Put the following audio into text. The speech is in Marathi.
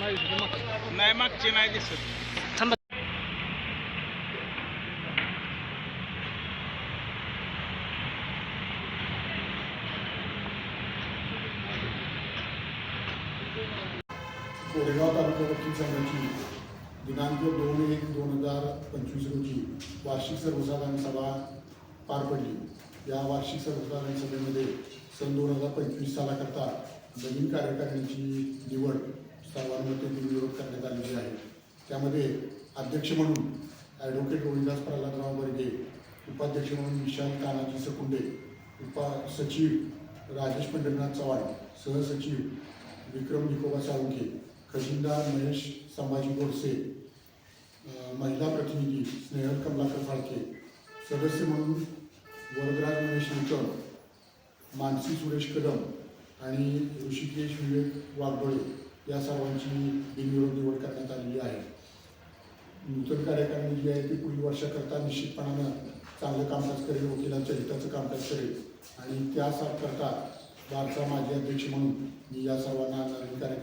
मागचे नाही दिसत. थांबा. कोरेगाव तालुका वकील संघाची दिनांक दोन एक दोन हजार पंचवीस रोजी वार्षिक सर्वसाधारण सभा पार पडली. या वार्षिक सर्वसाधारण सभेमध्ये सन दोन हजार पंचवीस सालाकरता नवीन कार्यकारिणीची निवड सर्वांमध्ये बिनविरोध करण्यात आलेली आहे. त्यामध्ये अध्यक्ष म्हणून ॲडव्होकेट गोविंदास प्रल्हादराव बर्गे उपाध्यक्ष म्हणून विशाल तानाजी सकुंडे उपा सचिव राजेश पंढरीनाथ चव्हाण सहसचिव विक्रम निकोबा साळुंखे खजिनदार महेश संभाजी गोडसे महिला प्रतिनिधी स्नेहल कमलाकर फाळके सदस्य म्हणून वरदराज महेश निकम मानसी सुरेश कदम आणि ऋषिकेश विवेक वाघडोळे या सर्वांची बिनविरोध निवड करण्यात आलेली आहे. नूतन कार्यकारिणी जी आहे ती पुढील वर्षाकरता निश्चितपणानं चांगलं कामकाज करेल वकिलांच्या हिताचं कामकाज करेल. आणि त्याकरता बारचा माजी अध्यक्ष म्हणून मी या सर्वांना नवीन कार्यकारिणीला आहे